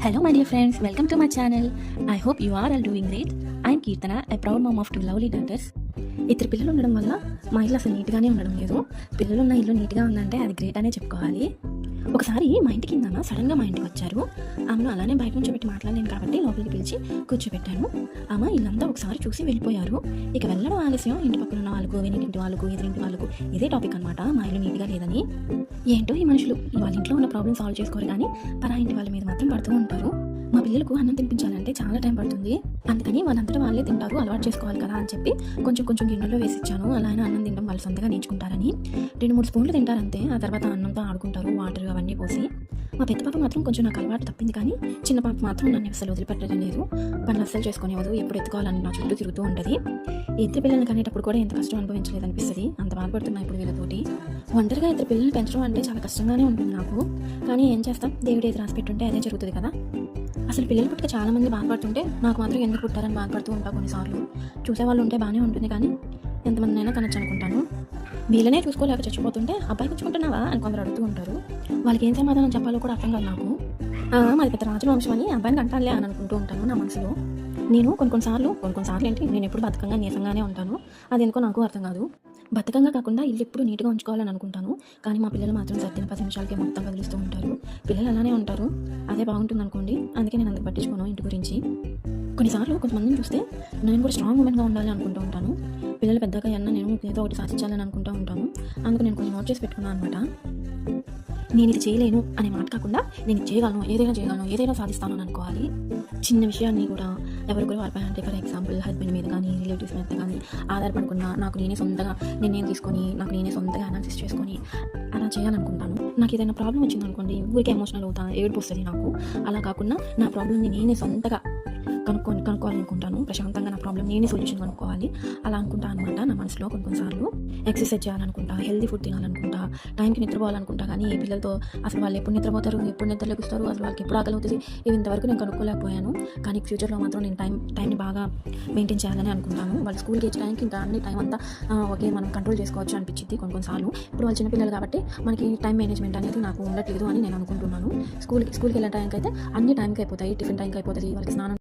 Hello my dear friends welcome to my channel I hope you are all doing great I'm Keerthana I proud mum of two lovely daughters ఇద్దరు పిల్లలు ఉండడం వల్ల మా ఇల్లు అసలు నీట్గానే ఉండడం లేదు. పిల్లలు ఉన్న ఇల్లు నీట్గా ఉందంటే అది గ్రేట్ అనే చెప్పుకోవాలి. ఒకసారి మా ఇంటి కింద సడన్గా మా ఇంటికి వచ్చారు. ఆమెను అలానే బయట నుంచి పెట్టి మాట్లాడలేను కాబట్టి లోపలికి పిలిచి కూర్చోబెట్టాను. ఆమె ఇల్లంతా ఒకసారి చూసి వెళ్ళిపోయారు. ఇక వెళ్ళడం ఆలస్యం. ఇంటి పక్కన ఉన్న వాళ్ళకు వెనకింటి వాళ్ళకు ఎదురింటి వాళ్ళకు ఇదే టాపిక్ అనమాట మా ఇల్లు నీట్గా లేదని. ఏంటో ఈ మనుషులు? వాళ్ళ ఇంట్లో ఉన్న ప్రాబ్లమ్ సాల్వ్ చేసుకోరు కానీ పరా ఇంటి వాళ్ళ మీద మాత్రం పడుతూ ఉంటారు. మా పిల్లలకు అన్నం తినిపించాలంటే చాలా టైం పడుతుంది. అందుకని వాళ్ళంతటా వాళ్ళే తింటారు. అలవాటు చేసుకోవాలి కదా అని చెప్పి కొంచెం కొంచెం గిన్నెలో వేసి ఇచ్చాను. అలా అన్నం తినడం వాళ్ళు సొంతగా నేర్చుకుంటారని. రెండు మూడు స్పూన్లు తింటారంతే ఆ తర్వాత అన్నంతో ఆడుకుంటారు. వాటర్ అవన్నీ పోసి మా పెద్ద పాప మాత్రం కొంచెం నాకు అలవాటు తప్పింది కానీ చిన్న పాప మాత్రం నన్ను అసలు వదిలిపెట్టడం లేదు. పనులు అస్సలు చేసుకునేవద్దు ఎప్పుడు ఎత్తుకోవాలని నా చుట్టూ తిరుగుతూ ఉంటుంది. ఇద్దరు పిల్లల్ని కనేటప్పుడు కూడా ఎంత కష్టం అనుభవించలేదు అనిపిస్తుంది. అంత బాధపడుతున్నా ఇప్పుడు వీళ్ళతోటి. ఒంటరిగా ఇద్దరు పిల్లల్ని పెంచడం అంటే చాలా కష్టంగానే ఉంటుంది నాకు. కానీ ఏం చేస్తాం? దేవుడు ఏది రాసి పెట్టుంటే అదే జరుగుతుంది కదా. అసలు పిల్లలు పుట్టక చాలామంది బాధపడుతుంటే నాకు మాత్రం ఎందుకు పుట్టారని బాధపడుతూ ఉంటా కొన్నిసార్లు. చూసేవాళ్ళు ఉంటే బాగానే ఉంటుంది కానీ ఎంతమందినైనా కనొచ్చు అనుకుంటాను వీళ్ళనే చూసుకోలేక చచ్చిపోతుంటే అబ్బాయి పుచ్చుకుంటున్నావా అని కొందరు అడుగుతూ ఉంటారు. వాళ్ళకి ఏం సమాధానం చెప్పాలో కూడా అర్థం కాదు నాకు. మాది పెద్ద రాజవంశం అని అబ్బాయిని కంటాలే అని అనుకుంటూ ఉంటాను నా మనసులో. నేను కొన్ని కొన్నిసార్లు కొన్ని కొన్నిసార్లు ఏంటి నేను ఎప్పుడు బతకంగా నీసంగానే ఉంటాను. అది ఎందుకో నాకు అర్థం కాదు. బతకంగా కాకుండా ఇల్లు ఎప్పుడు నీట్గా ఉంచుకోవాలని అనుకుంటాను. కానీ మా పిల్లలు మాత్రం సర్దిన పది నిమిషాలకే మొత్తం కదిలిస్తూ ఉంటారు. పిల్లలు అలానే ఉంటారు. అదే బాగుంటుంది అనుకోండి. అందుకే నేను అందుకు పట్టించుకోను ఇంటి గురించి. కొన్నిసార్లు కొంతమందిని చూస్తే నేను కూడా స్ట్రాంగ్ ఉమెన్గా ఉండాలి అనుకుంటూ ఉంటాను. పిల్లలు పెద్దగా అన్న నేను ఏదో ఒకటి సాధించాలని అనుకుంటూ ఉంటాను. అందుకు నేను కొంచెం నోట్ చేసి పెట్టుకున్నాను అనమాట నేను ఇది చేయలేను అనే మాట కాకుండా నేను చేయగలను ఏదైనా చేయగలను ఏదైనా సాధిస్తాను అని అనుకోవాలి. చిన్న విషయాన్ని కూడా ఎవరు కూడా వారిపై అంటే ఫర్ ఎగ్జాంపుల్ హస్బెండ్ మీద కానీ రిలేటివ్స్ మీద కానీ ఆధారపడకుండా నాకు నేనే సొంతగా నిర్ణయం తీసుకొని నాకు నేనే సొంతగా అనాలిసిస్ చేసుకొని అలా చేయాలనుకుంటాను. నాకు ఏదైనా ప్రాబ్లం వచ్చింది అనుకోండి ఊరికే ఎమోషనల్ అవుతా ఏడుపు వస్తుంది నాకు. అలా కాకుండా నా ప్రాబ్లమ్ని నేనే సొంతగా కనుక్కొని కనుక్కోవాలనుకుంటాను. ప్రశాంతంగా నా ప్రాబ్లం నేనే సొల్యూషన్ కనుక్కోవాలి. అలా అనుకుంటా అనమాట నా మనసులో కొన్ని కొన్నిసార్లు. ఎక్సర్సైజ్ చేయాలనుకుంటా హెల్దీ ఫుడ్ తినాలనుకుంటా టైంకి నిద్రపోవాలనుకుంటా కానీ ఈ పిల్లలతో అసలు వాళ్ళు ఎప్పుడు నిద్రపోతారు ఎప్పుడు నిద్ర లెగుస్తారు అసలు వాళ్ళకి ఎప్పుడు ఆకలి అవుతుంది ఇవి ఇంతవరకు నేను కనుక్కోలేకపోయాను. కానీ ఫ్యూచర్లో మాత్రం నేను టైం టైంని బాగా మెయింటైన్ చేయాలని అనుకుంటాను. వాళ్ళు స్కూల్కి వచ్చే టైంకి ఇంకా అన్ని టైం అంతా ఓకే మనం కంట్రోల్ చేసుకోవచ్చు అనిపించింది కొన్ని కొన్నిసార్లు. ఇప్పుడు వాళ్ళు చిన్నపిల్లలు కాబట్టి మనకి టైం మేనేజ్మెంట్ అనేది నాకు ఉండట్లేదు అని నేను అనుకుంటున్నాను. స్కూల్కి స్కూల్కి వెళ్ళే టైంకి అయితే అన్ని టైంకి అయిపోతాయి టిఫిన్ టైంకి అయిపోతుంది వాళ్ళకి స్నానం